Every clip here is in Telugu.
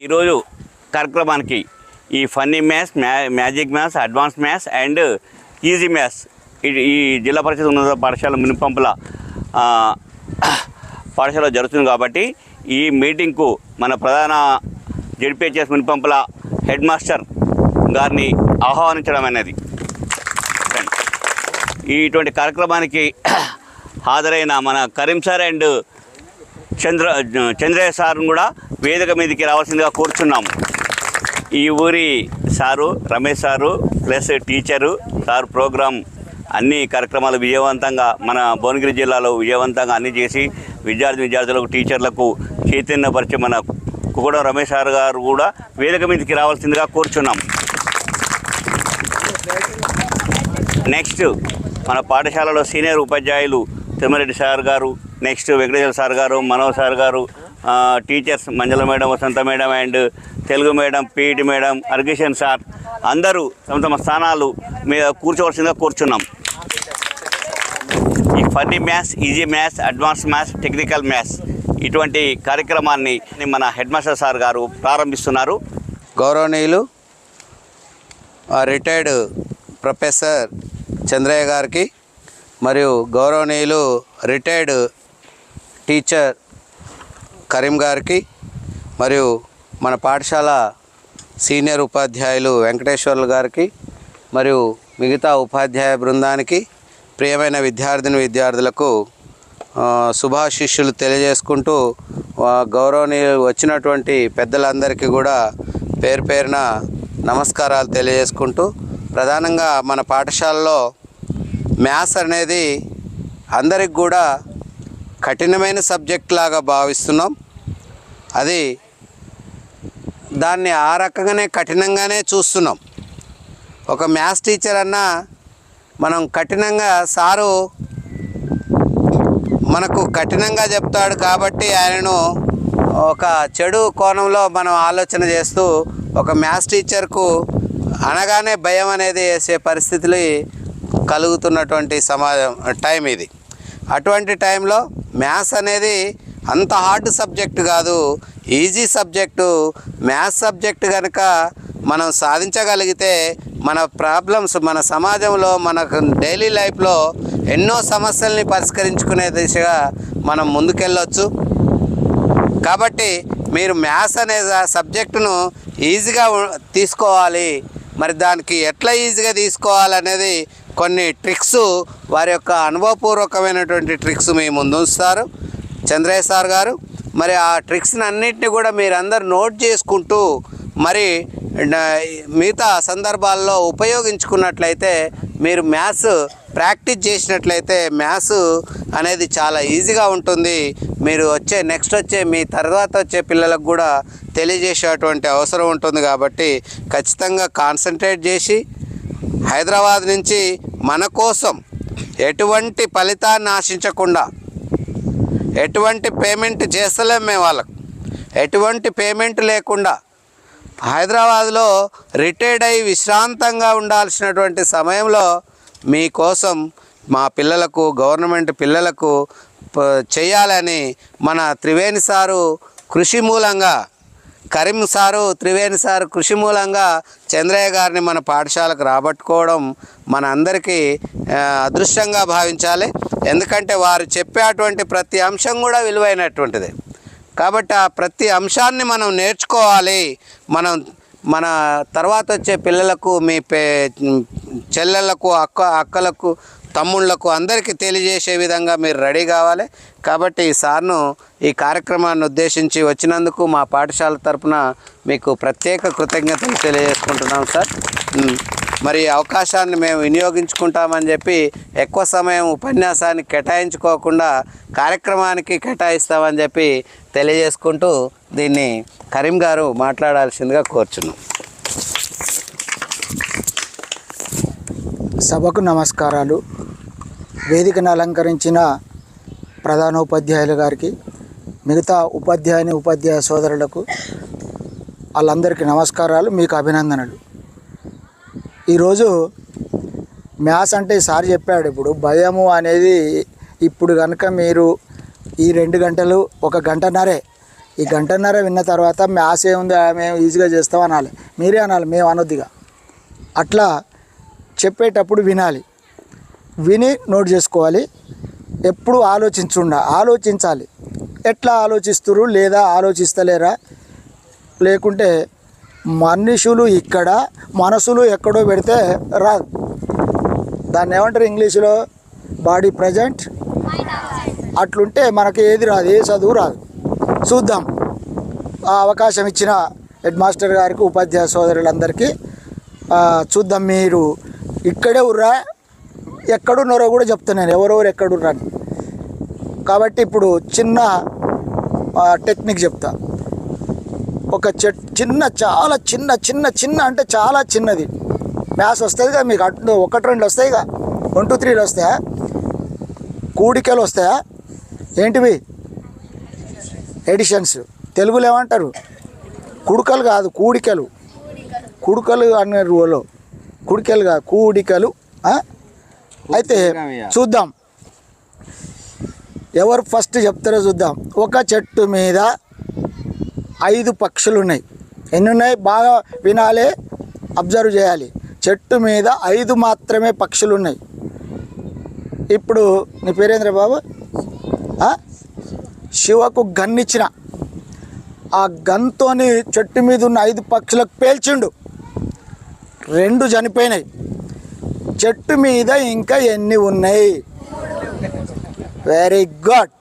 ఈరోజు కార్యక్రమానికి ఈ ఫన్నీ మ్యాథ్స్ మ్యా magic maths advance maths and easy maths ఈ జిల్లా పరిషత్ ఉన్నత పాఠశాల మునిపంపుల పాఠశాల జరుగుతుంది కాబట్టి ఈ మీటింగ్కు మన ప్రధాన జడ్పిహెచ్ఎస్ మునిపంపుల హెడ్ మాస్టర్ గారిని ఆహ్వానించడం అనేది. ఇటువంటి కార్యక్రమానికి హాజరైన మన కరీం సార్ అండ్ చంద్ర చంద్రయ్య సార్ను కూడా వేదిక మీదకి రావాల్సిందిగా కోరుచున్నాము ఈ ఊరి sir Ramesh sir plus teacher sir programme అన్ని కార్యక్రమాలు విజయవంతంగా మన భువనగిరి జిల్లాలో విజయవంతంగా అన్ని చేసి విద్యార్థి విద్యార్థులకు టీచర్లకు చైతన్యపరిచే మన కుకడం రమేష్ సార్ గారు కూడా వేదిక మీదకి రావాల్సిందిగా కోరుచున్నాం. నెక్స్ట్ మన పాఠశాలలో సీనియర్ ఉపాధ్యాయులు Thimmareddy sir garu next Venkateshwara sir garu Manoj sir garu teachers Manjala madam Vasantha madam and Telugu madam PET madam అర్గేషన్ sir అందరూ తమ తమ స్థానాలు మీద కూర్చోవలసిందిగా కూర్చున్నాం. ఈ funny maths easy maths advance maths technical maths ఇటువంటి కార్యక్రమాన్ని మన హెడ్ మాస్టర్ సార్ గారు ప్రారంభిస్తున్నారు. గౌరవనీయులు రిటైర్డ్ ప్రొఫెసర్ చంద్రయ్య గారికి మరియు గౌరవనీయులు రిటైర్డ్ టీచర్ కరీం గారికి మరియు మన పాఠశాల సీనియర్ ఉపాధ్యాయులు వెంకటేశ్వర్లు గారికి మరియు మిగతా ఉపాధ్యాయ బృందానికి ప్రియమైన విద్యార్థిని విద్యార్థులకు శుభాశిష్యులు తెలియజేసుకుంటూ ఆ, గౌరవనీయులు వచ్చినటువంటి పెద్దలందరికీ కూడా పేరు పేరున నమస్కారాలు తెలియజేసుకుంటూ ప్రధానంగా మన పాఠశాలలో మ్యాథ్స్ అనేది అందరికి కూడా కఠినమైన సబ్జెక్ట్ లాగా భావిస్తున్నాం. అది దాన్ని ఆ రకంగానే కఠినంగానే చూస్తున్నాం. ఒక మ్యాథ్స్ టీచర్ అన్నా మనం కఠినంగా సారు మనకు కఠినంగా చెప్తాడు కాబట్టి ఆయనను ఒక చెడు కోణంలో మనం ఆలోచన చేస్తూ ఒక మ్యాథ్స్ టీచర్కు అనగానే భయం అనేది వేసే పరిస్థితులు కలుగుతున్నటువంటి సమాజం టైం ఇది. అటువంటి టైంలో మ్యాథ్స్ అనేది అంత హార్డ్ సబ్జెక్ట్ కాదు. Easy subject. మ్యాథ్స్ సబ్జెక్ట్ కనుక మనం సాధించగలిగితే మన ప్రాబ్లమ్స్ మన సమాజంలో మనకు డైలీ లైఫ్లో ఎన్నో సమస్యల్ని పరిష్కరించుకునే దిశగా మనం ముందుకెళ్ళొచ్చు. కాబట్టి మీరు మ్యాథ్స్ అనే సబ్జెక్టును ఈజీగా తీసుకోవాలి. మరి దానికి ఎట్లా ఈజీగా తీసుకోవాలనేది కొన్ని ట్రిక్స్ వారి యొక్క అనుభవపూర్వకమైనటువంటి ట్రిక్స్ మీ ముందుంచుతారు. చంద్రయ్య సార్ గారు మరి ఆ ట్రిక్స్ని అన్నింటినీ కూడా మీరందరూ నోట్ చేసుకుంటూ మరి మిగతా సందర్భాల్లో ఉపయోగించుకున్నట్లయితే మీరు మ్యాథ్స్ ప్రాక్టీస్ చేసినట్లయితే మ్యాథ్స్ అనేది చాలా ఈజీగా ఉంటుంది. మీరు వచ్చే నెక్స్ట్ వచ్చే మీ తర్వాత వచ్చే పిల్లలకు కూడా తెలియజేసేటువంటి అవసరం ఉంటుంది కాబట్టి ఖచ్చితంగా కాన్సన్ట్రేట్ చేసి హైదరాబాద్ నుంచి మన కోసం ఎటువంటి ఫలితాన్ని ఆశించకుండా ఎటువంటి పేమెంట్ చేస్తలేం మేము వాళ్ళకు. ఎటువంటి పేమెంట్ లేకుండా హైదరాబాద్లో రిటైర్డ్ అయి విశ్రాంతంగా ఉండాల్సినటువంటి సమయంలో మీకోసం మా పిల్లలకు గవర్నమెంట్ పిల్లలకు చేయాలని మన త్రివేణి సారు కృషి మూలంగా కరీం సారు త్రివేణి సారు కృషి మూలంగా చంద్రయ్య గారిని మన పాఠశాలకు రాబట్టుకోవడం మన అందరికీ అదృష్టంగా భావించాలి. ఎందుకంటే వారు చెప్పేటువంటి ప్రతి అంశం కూడా విలువైనటువంటిది. కాబట్టి ఆ ప్రతి అంశాన్ని మనం నేర్చుకోవాలి. మనం మన తర్వాత వచ్చే పిల్లలకు మీ పే చెల్లెళ్ళకు అక్క అక్కలకు తమ్ముళ్ళకు అందరికీ తెలియజేసే విధంగా మీరు రెడీ కావాలి. కాబట్టి ఈ సార్ను ఈ కార్యక్రమాన్ని ఉద్దేశించి వచ్చినందుకు మా పాఠశాల తరపున మీకు ప్రత్యేక కృతజ్ఞతలు తెలియజేసుకుంటున్నాం సార్. మరి అవకాశాన్ని మేము వినియోగించుకుంటామని చెప్పి ఎక్కువ సమయం ఉపన్యాసానికి కేటాయించుకోకుండా కార్యక్రమానికి కేటాయిస్తామని చెప్పి తెలియజేసుకుంటూ దీన్ని కరీం గారు మాట్లాడాల్సిందిగా కోరుచున్నాం. సభకు నమస్కారాలు. వేదికను అలంకరించిన ప్రధానోపాధ్యాయులు గారికి మిగతా ఉపాధ్యాయుని ఉపాధ్యాయ సోదరులకు వాళ్ళందరికీ నమస్కారాలు మీకు అభినందనలు. ఈరోజు మ్యాథ్స్ అంటే సార్ చెప్పాడు ఇప్పుడు భయము అనేది ఇప్పుడు కనుక మీరు ఈ రెండు గంటలు ఒక గంటన్నరే ఈ గంటన్నర విన్న తర్వాత మ్యాథ్స్ ఏముంది మేము ఈజీగా చేస్తాం అనాలి. మీరే అనాలి మేము అనొద్దిగా. అట్లా చెప్పేటప్పుడు వినాలి. విని నోట్ చేసుకోవాలి. ఎప్పుడు ఆలోచించుండ ఆలోచించాలి. ఎట్లా ఆలోచిస్తురు లేదా ఆలోచిస్తలేరా? లేకుంటే మనుషులు ఇక్కడ మనసులు ఎక్కడో పెడితే రాదు. దాన్ని ఏమంటారు ఇంగ్లీషులో? Body present. అట్లుంటే మనకి ఏది రాదు ఏ చదువు రాదు. చూద్దాం. ఆ అవకాశం ఇచ్చిన హెడ్ మాస్టర్ గారికి ఉపాధ్యాయ సోదరులందరికీ చూద్దాం మీరు. ఇక్కడే ఉర్రా? ఎక్కడున్నారో కూడా చెప్తాను నేను. ఎవరెవరు ఎక్కడున్నారని కాబట్టి ఇప్పుడు చిన్న టెక్నిక్ చెప్తా. ఒక చెట్ చిన్న చాలా చిన్న చిన్న చిన్న అంటే చాలా చిన్నది. మ్యాథ్స్ వస్తుంది కదా మీకు. అటు ఒకటి రెండు వస్తాయిగా. వన్ టూ త్రీలు వస్తాయా? కూడికలు వస్తాయా? ఏంటివి? ఎడిషన్స్ తెలుగులో ఏమంటారు? కుడుకలు కాదు కూడికలు. కుడుకలు అన్నారు రూలో కుడికలు కాదు కూడికలు అయితే చూద్దాం. ఎవరు ఫస్ట్ చెప్తారో చూద్దాం. ఒక చెట్టు మీద ఐదు పక్షులు ఉన్నాయి. ఎన్ని ఉన్నాయి? బాగా వినాలి అబ్జర్వ్ చేయాలి. చెట్టు మీద ఐదు మాత్రమే పక్షులు ఉన్నాయి. ఇప్పుడు నీ పేరేంద్ర బాబు? శివకు గన్నిచ్చిన. ఆ గన్తోని చెట్టు మీద ఉన్న ఐదు పక్షులకు పేల్చిండు. రెండు చనిపోయినాయి. చెట్టు మీద ఇంకా ఎన్ని ఉన్నాయి? వెరీ గుడ్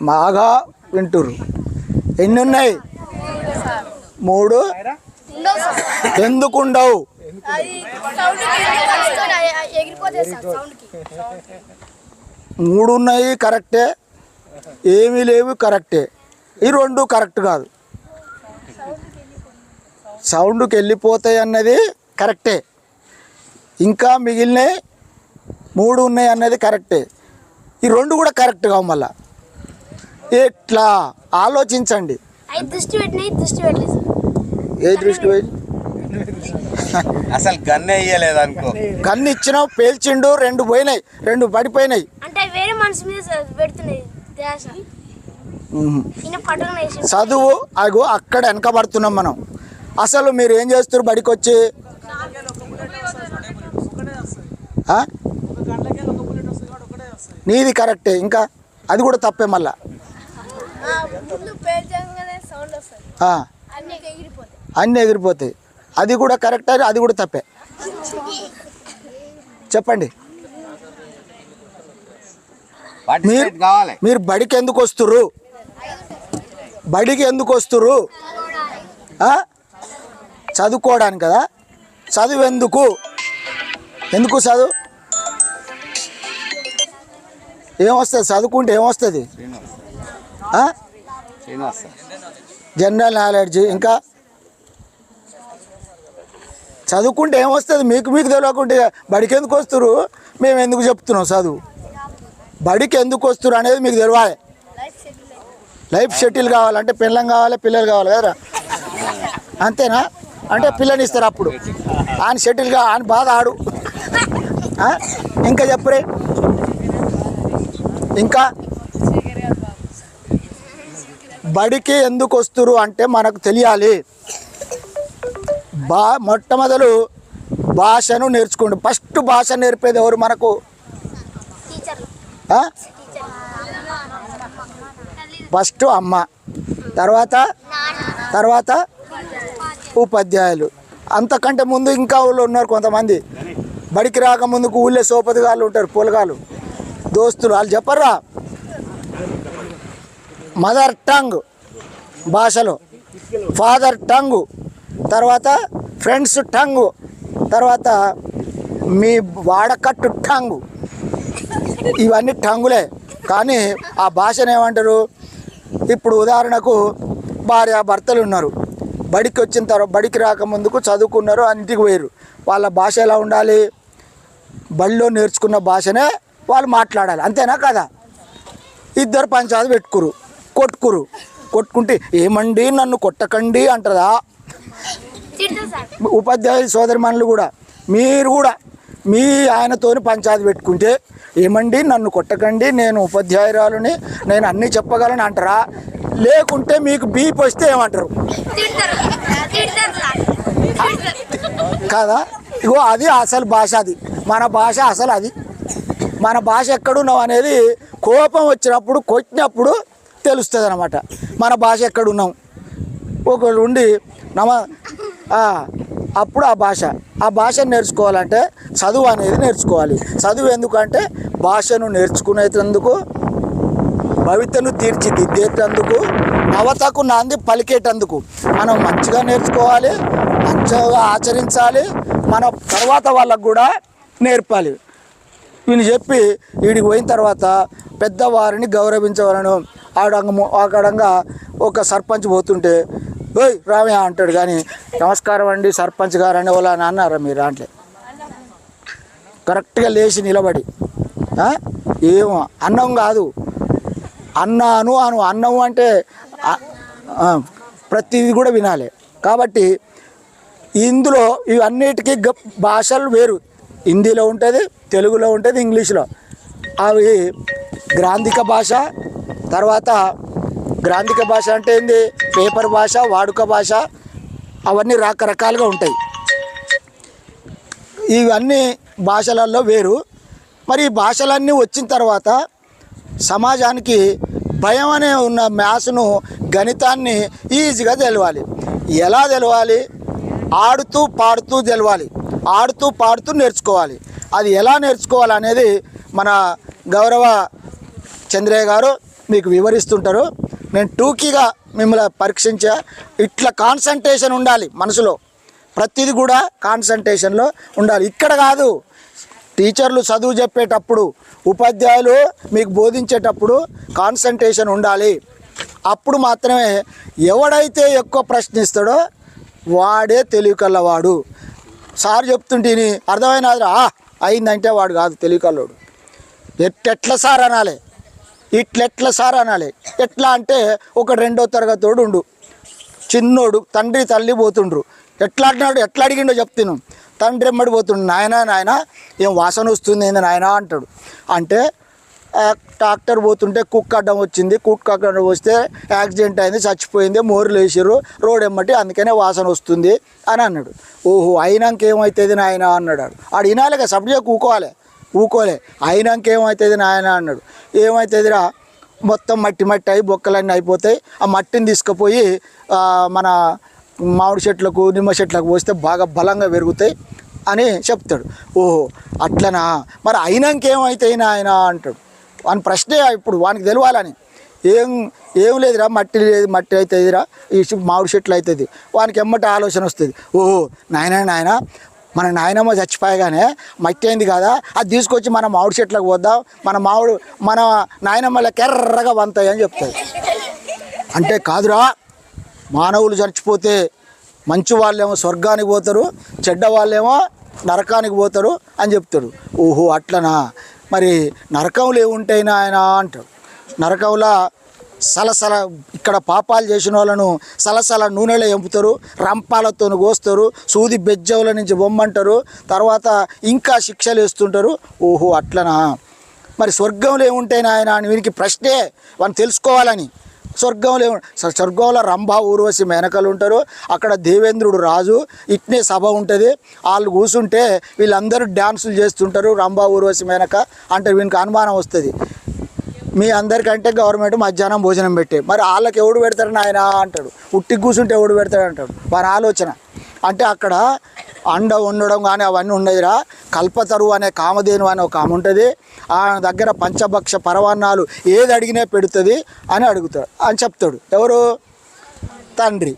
బాగా వింటురు ఎన్ని ఉన్నాయి? మూడు. ఎందుకు ఉండవు మూడు ఉన్నాయి కరెక్టే. ఏమీ లేవు కరెక్టే. ఈ రెండు కరెక్ట్ కాదు. సౌండ్కి వెళ్ళిపోతాయి అన్నది కరెక్టే. ఇంకా మిగిలినవి మూడు ఉన్నాయి అన్నది కరెక్టే. ఈ రెండు కూడా కరెక్ట్ కావు మళ్ళా. ఎట్లా? ఆలోచించండి. ఏ దృష్టి పోయి అసలు గన్నే ఇయ్యలేదు అనుకో కన్ను ఇచ్చినావు పేల్చిండు రెండు పోయినాయి రెండు పడిపోయినాయి. అంటే వేరే మీద పెడుతున్నాయి చదువు అగో అక్కడ వెనకబడుతున్నాం మనం. అసలు మీరు ఏం చేస్తారు బడికి వచ్చి ఆ? నీది కరెక్టే ఇంకా అది కూడా తప్పే మళ్ళా. ముందు పేర్చగానే సౌండ్ వస్తుంది. ఆ, అన్ని ఎగిరిపోతాయి. అన్నీ ఎగిరిపోతాయి. అది కూడా కరెక్ట్ అది అది కూడా తప్పే. చెప్పండి. మీరు బడికి ఎందుకు వస్తుర్రు? బడికి ఎందుకు వస్తుర్రు? ఆ? చదువుకోవడానికి కదా? చదువు ఎందుకు? ఎందుకు చదువు ఏమొస్తుంది చదువుకుంటే ఏమొస్తుంది జనరల్ నాలెడ్జ్ ఇంకా? చదువుకుంటే ఏమొస్తుంది మీకు మీకు తెలియకుంటే బడికి ఎందుకు వస్తురు? మేము ఎందుకు చెప్తున్నాం చదువు బడికి ఎందుకు వస్తురు అనేది మీకు తెలియాలి లైఫ్ షెటిల్ కావాలంటే పిల్లం కావాలి పిల్లలు కావాలి కదరా? అంతేనా? అంటే పిల్లని ఇస్తారు అప్పుడు. ఆయన షెటిల్గా ఆయన బాధ ఆడు. ఇంకా చెప్పరే ఇంకా? బడికి ఎందుకు వస్తురు అంటే మనకు తెలియాలి. బా మొట్టమొదలు భాషను నేర్చుకోండి. ఫస్ట్ భాష నేర్పేది ఎవరు మనకు? ఫస్ట్ అమ్మ. తర్వాత? తర్వాత? ఉపాధ్యాయులు. అంతకంటే ముందు ఇంకా ఊళ్ళో ఉన్నారు కొంతమంది. బడికి రాక ముందుకు ఊళ్ళో సోపతిగాళ్ళు ఉంటారు పొలగాలు దోస్తులు వాళ్ళు చెప్పర్రా? మదర్ టంగ్ భాషలో. ఫాదర్ టంగ్ తర్వాత ఫ్రెండ్స్ టంగ్ తర్వాత మీ వాడకట్టు టంగ్. ఇవన్నీ టంగులే. కానీ ఆ భాషను ఏమంటారు? ఇప్పుడు ఉదాహరణకు భార్య భర్తలు ఉన్నారు. బడికి వచ్చిన తర్వాత బడికి రాకముందుకు చదువుకున్నారు ఇంటికి పోయారు వాళ్ళ భాష ఎలా ఉండాలి? బడిలో నేర్చుకున్న భాషనే వాళ్ళు మాట్లాడాలి. అంతేనా కదా? ఇద్దరు పంచాయతీ పెట్టుకురు కొట్టుకురు. కొట్టుకుంటే ఏమండి నన్ను కొట్టకండి అంటారా? ఉపాధ్యాయ సోదరిమణులు కూడా మీరు కూడా మీ ఆయనతోని పంచాయతీ పెట్టుకుంటే ఏమండి నన్ను కొట్టకండి నేను ఉపాధ్యాయురాలని నేను అన్నీ చెప్పగలను అంటారా? లేకుంటే మీకు బీప్ వస్తే ఏమంటారు కదా? ఇగో అది అసలు భాష అది. మన భాష అసలు అది. మన భాష ఎక్కడున్నాం అనేది కోపం వచ్చినప్పుడు కొట్టినప్పుడు తెలుస్తుంది అనమాట మన భాష ఎక్కడున్నాం ఒకళ్ళు ఉండి నమ అప్పుడు ఆ భాష. ఆ భాషను నేర్చుకోవాలంటే చదువు అనేది నేర్చుకోవాలి. చదువు ఎందుకంటే భాషను నేర్చుకునేటందుకు భవితను తీర్చిదిద్దేటందుకు నవతకు నాంది పలికేటందుకు. మనం మంచిగా నేర్చుకోవాలి మంచిగా ఆచరించాలి మన తర్వాత వాళ్ళకు కూడా నేర్పాలి. వీని చెప్పి వీడికి పోయిన తర్వాత పెద్దవారిని గౌరవించవలను. ఆడంగ ఆడంగా ఒక సర్పంచ్ పోతుంటే ఓయ్ రామయ్య అంటాడు. కానీ నమస్కారం అండి సర్పంచ్ గారు అని వాళ్ళు అన్నారా మీరు దాంట్లో. కరెక్ట్గా లేచి నిలబడి. ఏమో అన్నం కాదు. అన్నాను అను అన్నం అంటే ప్రతిదీ కూడా వినాలి. కాబట్టి ఇందులో ఇవన్నిటికీ గ- భాషలు వేరు. హిందీలో ఉంటుంది తెలుగులో ఉంటుంది ఇంగ్లీష్లో. అవి గ్రాంధిక భాష తర్వాత గ్రాంధిక భాష అంటే ఏంది? పేపర్ భాష వాడుక భాష అవన్నీ రకరకాలుగా ఉంటాయి. ఇవన్నీ భాషలలో వేరు. మరి ఈ భాషలన్నీ వచ్చిన తర్వాత సమాజానికి భయం అనే ఉన్న మ్యాథ్స్ను గణితాన్ని ఈజీగా తెలవాలి. ఎలా తెలవాలి? ఆడుతూ పాడుతూ తెలవాలి ఆడుతూ పాడుతూ నేర్చుకోవాలి. అది ఎలా నేర్చుకోవాలి అనేది మన గౌరవ చంద్రయ్య గారు మీకు వివరిస్తుంటారు. నేను టూకీగా మిమ్మల్ని పరీక్షించా. ఇట్లా కాన్సన్ట్రేషన్ ఉండాలి మనసులో. ప్రతిదీ కూడా కాన్సన్ట్రేషన్లో ఉండాలి. ఇక్కడ కాదు. టీచర్లు చదువు చెప్పేటప్పుడు ఉపాధ్యాయులు మీకు బోధించేటప్పుడు కాన్సన్ట్రేషన్ ఉండాలి. అప్పుడు మాత్రమే ఎవడైతే ఎక్కువ ప్రశ్నిస్తాడో వాడే తెలివికల్లవాడు. సార్ చెప్తుంటేని అర్థమైనదిరా? అయిందంటే వాడు కాదు తెలివికల్లోడు. ఎట్లెట్ల సార్ అనాలి? ఇట్లెట్ల సార్ అనాలి? ఎట్లా అంటే ఒక రెండో తరగతోడు ఉండు చిన్నోడు తండ్రి తల్లి పోతుండ్రు. ఎట్లా అడిగినాడు ఎట్లా అడిగిండో చెప్తాను. తండ్రి ఎమ్మడి పోతుండు. నాయన నాయన ఏం వాసన వస్తుంది ఏంది నాయన అంటాడు. అంటే ట్రాక్టర్ పోతుంటే కుక్క అడ్డం వచ్చింది. కుక్క అడ్డం వస్తే యాక్సిడెంట్ అయింది చచ్చిపోయింది మోర్లు వేసిర్రు రోడ్ ఎమ్మటి అందుకనే వాసన వస్తుంది అని అన్నాడు. ఓహో అయినాక ఏమవుతుంది నాయన అన్నాడు ఆడు. ఆడు వినాలి కదా సబ్జెక్ట్ ఊకోవాలి ఊకోలే. అయినాక ఏమవుతుంది నాయన అన్నాడు. ఏమవుతుందిరా మొత్తం మట్టి మట్టి అయి బొక్కలన్నీ అయిపోతాయి. ఆ మట్టిని తీసుకుపోయి మన మామిడి చెట్లకు నిమ్మ చెట్లకు పోస్తే బాగా బలంగా పెరుగుతాయి అని చెప్తాడు. ఓహో అట్లనా? మరి అయినాక ఏమవుతాయి నాయన అంటాడు. వాని ప్రశ్నే ఇప్పుడు వానికి తెలియాలని ఏం ఏం లేదురా మట్టి లేదు మట్టి అవుతుందిరా ఈ మామిడి చెట్లు అవుతుంది వానికి ఎమ్మటి ఆలోచన వస్తుంది. ఓహో నాయన నాయన మన నాయనమ్మ చచ్చిపోయగానే మట్టి అయింది కదా? అది తీసుకొచ్చి మన మామిడి చెట్లకు పోద్దాం. మన మామిడి మన నాయనమ్మలో కెర్రగా వంతాయి అని చెప్తాయి అంటే కాదురా మానవులు చచ్చిపోతే మంచి వాళ్ళేమో స్వర్గానికి పోతారు చెడ్డ వాళ్ళేమో నరకానికి పోతారు అని చెప్తాడు ఓహో అట్లనా? మరి నరకంలో ఏముంటాయినా ఆయన అంటాడు. నరకంలో సలసల ఇక్కడ పాపాలు చేసిన వాళ్ళను సలసల నూనెలో ఎంపుతారు రంపాలతో కోస్తారు సూది బెజ్జవుల నుంచి బొమ్మంటారు తర్వాత ఇంకా శిక్షలు వేస్తుంటారు. ఓహో అట్లనా? మరి స్వర్గంలో ఏముంటాయి ఆయన అని వీనికి ప్రశ్నే వాళ్ళు తెలుసుకోవాలని. స్వర్గంలో స్వర్గంలో రంభ ఊర్వశి మేనకలు ఉంటారు. అక్కడ దేవేంద్రుడు రాజు ఇట్నే సభ ఉంటుంది. వాళ్ళు కూర్చుంటే వీళ్ళందరూ డ్యాన్సులు చేస్తుంటారు. రంభ ఊర్వశి మేనక అంటే వీనికి అనుమానం వస్తుంది. మీ అందరికంటే గవర్నమెంట్ మధ్యాహ్నం భోజనం పెట్టే. మరి వాళ్ళకి ఎవడు పెడతారు నాయన అంటాడు. ఉట్టి కూర్చుంటే ఎవడు పెడతాడు అంటాడు. వారి ఆలోచన. అంటే అక్కడ అండ ఉండడం కానీ అవన్నీ ఉండదురా. కల్పతరు అనే కామధేను అనే ఒక ఆమె ఉంటుంది. ఆయన దగ్గర పంచభక్ష పరవాన్నాలు ఏది అడిగినా పెడుతుంది అని అడుగుతాడు అని చెప్తాడు. ఎవరు? తండ్రి.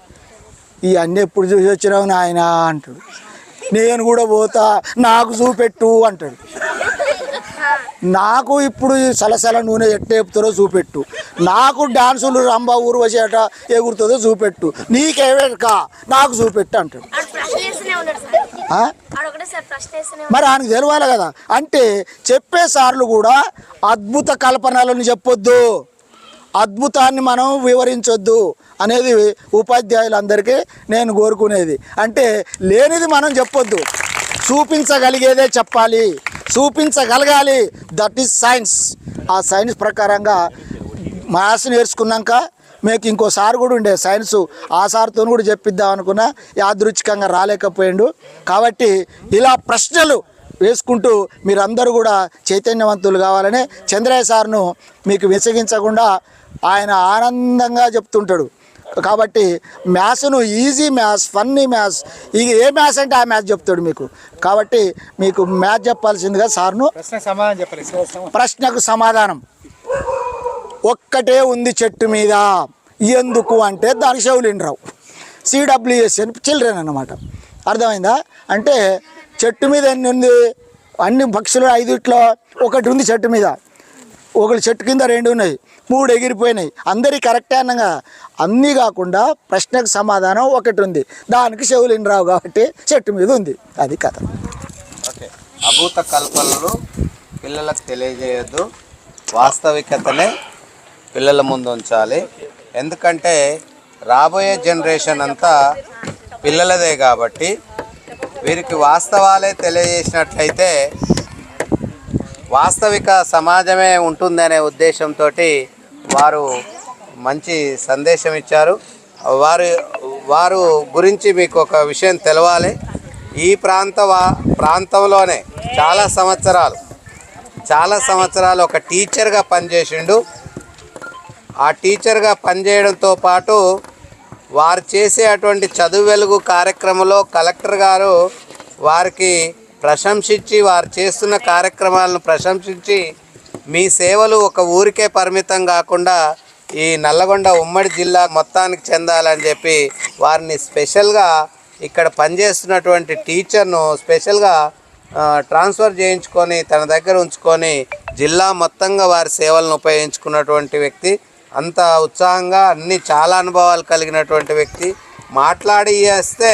ఇవన్నీ ఎప్పుడు చూసి వచ్చినావు నాయన అంటాడు. నేను కూడా పోతా నాకు చూపెట్టు అంటాడు. నాకు ఇప్పుడు ఈ సలసల నూనె ఎట్టేపుతారో చూపెట్టు. నాకు డాన్సులు రంభ ఊర్వశి ఎట ఎగురుతుందో చూపెట్టు. నీకేవేక నాకు చూపెట్టు అంటాడు. మరి ఆయనకు తెలవాలి కదా. అంటే చెప్పే సార్లు కూడా అద్భుత కల్పనలను చెప్పొద్దు. అద్భుతాన్ని మనం వివరించొద్దు అనేది ఉపాధ్యాయులందరికీ నేను కోరుకునేది. అంటే లేనిది మనం చెప్పొద్దు. చూపించగలిగేదే చెప్పాలి. చూపించగలగాలి. దట్ ఈస్ సైన్స్ ఆ సైన్స్ ప్రకారంగా మ్యాథ్స్ నేర్చుకున్నాక మీకు ఇంకో సార్ కూడా ఉండే. సైన్స్ ఆ సార్తో కూడా చెప్పిద్దాం అనుకున్నా యాదృచ్ఛికంగా రాలేకపోయాడు. కాబట్టి ఇలా ప్రశ్నలు వేసుకుంటూ మీరందరూ కూడా చైతన్యవంతులు కావాలని చంద్రయ్య సార్ను మీకు విసగించకుండా ఆయన ఆనందంగా చెప్తుంటాడు. కాబట్టి మ్యాథ్స్ను ఈజీ మ్యాథ్స్ ఫన్నీ మ్యాథ్స్ ఇక ఏ మ్యాథ్స్ అంటే ఆ మ్యాథ్స్ చెప్తాడు మీకు. కాబట్టి మీకు మ్యాథ్స్ చెప్పాల్సిందిగా సార్ను ప్రశ్న సమాధానం చెప్పాలి ప్రశ్నకు సమాధానం. ఒక్కటే ఉంది చెట్టు మీద. ఎందుకు అంటే దానికి చెవులు రావు సిడబ్ల్యూఎస్ అని చిల్డ్రన్ అన్నమాట. అర్థమైందా? అంటే చెట్టు మీద ఎన్ని ఉంది? అన్ని పక్షులు ఐదుట్లో ఒకటి ఉంది చెట్టు మీద. ఒకటి చెట్టు కింద రెండు ఉన్నాయి మూడు ఎగిరిపోయినాయి. అందరి కరెక్టే అనగా అన్నీ కాకుండా ప్రశ్నకు సమాధానం ఒకటి ఉంది. దానికి చెవులు రావు కాబట్టి చెట్టు మీద ఉంది. అది కథ. ఓకే. అభూత కల్పనలు పిల్లలకు తెలియజేయద్దు. వాస్తవికతనే పిల్లల ముందు ఉంచాలి. ఎందుకంటే రాబోయే జనరేషన్ అంతా పిల్లలదే కాబట్టి వీరికి వాస్తవాలే తెలియజేసినట్లయితే వాస్తవిక సమాజమే ఉంటుందనే ఉద్దేశంతో వారు మంచి సందేశం ఇచ్చారు. వారు వారు గురించి మీకు ఒక విషయం తెలవాలి. ఈ ప్రాంత వా ప్రాంతంలోనే చాలా సంవత్సరాలు చాలా సంవత్సరాలు ఒక టీచర్గా పనిచేసిండు. ఆ టీచర్గా పనిచేయడంతో పాటు వారు చేసే అటువంటి చదువు వెలుగు కార్యక్రమంలో కలెక్టర్ గారు వారికి ప్రశంసించి వారు చేస్తున్న కార్యక్రమాలను ప్రశంసించి మీ సేవలు ఒక ఊరికే పరిమితం కాకుండా ఈ నల్లగొండ ఉమ్మడి జిల్లా మొత్తానికి చెందాలని చెప్పి వారిని స్పెషల్గా ఇక్కడ పనిచేస్తున్నటువంటి టీచర్ను స్పెషల్గా ట్రాన్స్ఫర్ చేయించుకొని తన దగ్గర ఉంచుకొని జిల్లా మొత్తంగా వారి సేవలను ఉపయోగించుకున్నటువంటి వ్యక్తి. అంత ఉత్సాహంగా అన్ని చాలా అనుభవాలు కలిగినటువంటి వ్యక్తి. మాట్లాడి చేస్తే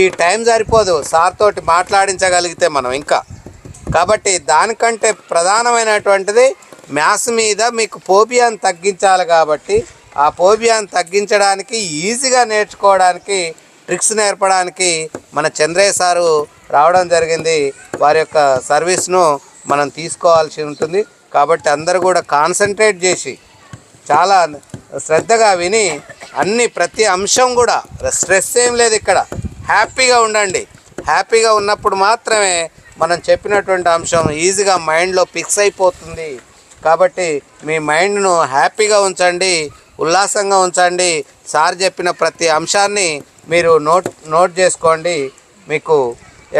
ఈ టైం సరిపోదు. సార్ తోటి మాట్లాడించగలిగితే మనం ఇంకా. కాబట్టి దానికంటే ప్రధానమైనటువంటిది మ్యాథ్స్ మీద మీకు పోబియాను తగ్గించాలి కాబట్టి ఆ పోబియాను తగ్గించడానికి ఈజీగా నేర్చుకోవడానికి ట్రిక్స్ నేర్పడానికి మన చంద్రయ్య సారు రావడం జరిగింది. వారి యొక్క సర్వీస్ను మనం తీసుకోవాల్సి ఉంటుంది. కాబట్టి అందరూ కూడా కాన్సన్ట్రేట్ చేసి చాలా శ్రద్ధగా విని అన్ని ప్రతి అంశం కూడా స్ట్రెస్ ఏం లేదు ఇక్కడ. హ్యాపీగా ఉండండి. హ్యాపీగా ఉన్నప్పుడు మాత్రమే మనం చెప్పినటువంటి అంశం ఈజీగా మైండ్లో ఫిక్స్ అయిపోతుంది. కాబట్టి మీ మైండ్ను హ్యాపీగా ఉంచండి ఉల్లాసంగా ఉంచండి. సార్ చెప్పిన ప్రతి అంశాన్ని మీరు నోట్ నోట్ చేసుకోండి. మీకు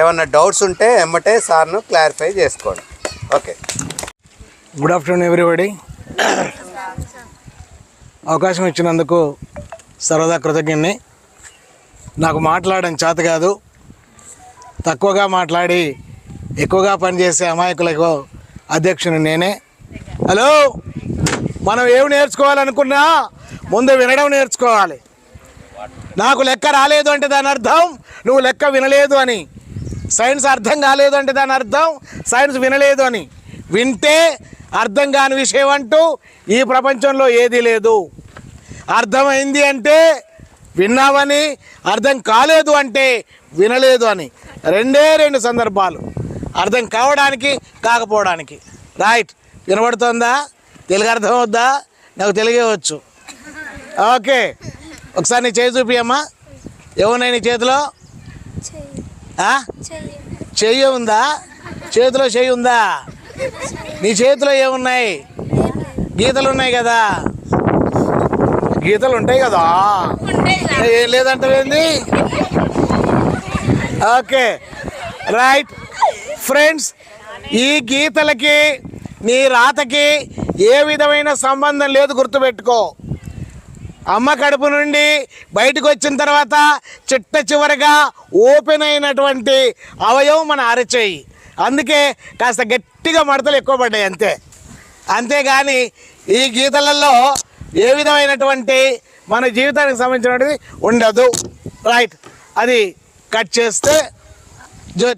ఏమన్నా డౌట్స్ ఉంటే ఎమ్మటే సార్ను క్లారిఫై చేసుకోండి. ఓకే. Good afternoon everybody. అవకాశం ఇచ్చినందుకు సర్వదా కృతజ్ఞని నాకు మాట్లాడడం చేత కాదు. తక్కువగా మాట్లాడి ఎక్కువగా పనిచేసే అమాయకులకు అధ్యక్షుని నేనే. హలో? మనం ఏమి నేర్చుకోవాలనుకున్నా ముందు వినడం నేర్చుకోవాలి. నాకు లెక్క రాలేదు అంటే దాని అర్థం నువ్వు లెక్క వినలేదు అని. సైన్స్ అర్థం కాలేదు అంటే దాని అర్థం సైన్స్ వినలేదు అని. వింటే అర్థం కాని విషయం అంటూ ఈ ప్రపంచంలో ఏదీ లేదు. అర్థమైంది అంటే విన్నావని అర్థం కాలేదు అంటే వినలేదు అని. రెండే రెండు సందర్భాలు. అర్థం కావడానికి కాకపోవడానికి. రైట్ వినబడుతుందా? తెలుగు అర్థం అవుద్దా? నాకు తెలుగే వచ్చు. ఓకే ఒకసారి నీ చేయి చూపియమ్మా. ఏమున్నాయి నీ చేతిలో? చెయ్యి. ఉందా? చేతిలో చెయ్యి ఉందా? నీ చేతిలో ఏమున్నాయి? గీతలు ఉన్నాయి కదా. గీతలు ఉంటాయి కదా? ఏం లేదంటావేంది ఓకే. రైట్. ఫ్రెండ్స్ ఈ గీతలకి నీ రాతకి ఏ విధమైన సంబంధం లేదు గుర్తుపెట్టుకో. అమ్మ కడుపు నుండి బయటకు వచ్చిన తర్వాత చిట్ట చివరగా ఓపెన్ అయినటువంటి అవయవం మన అరచేయి అందుకే కాస్త గట్టిగా మడతలు ఎక్కువ పడ్డాయి అంతే. అంతేగాని ఈ గీతలలో ఏ విధమైనటువంటి మన జీవితానికి సంబంధించినటువంటిది ఉండదు. రైట్ అది కట్ చేస్తే జ్యోతి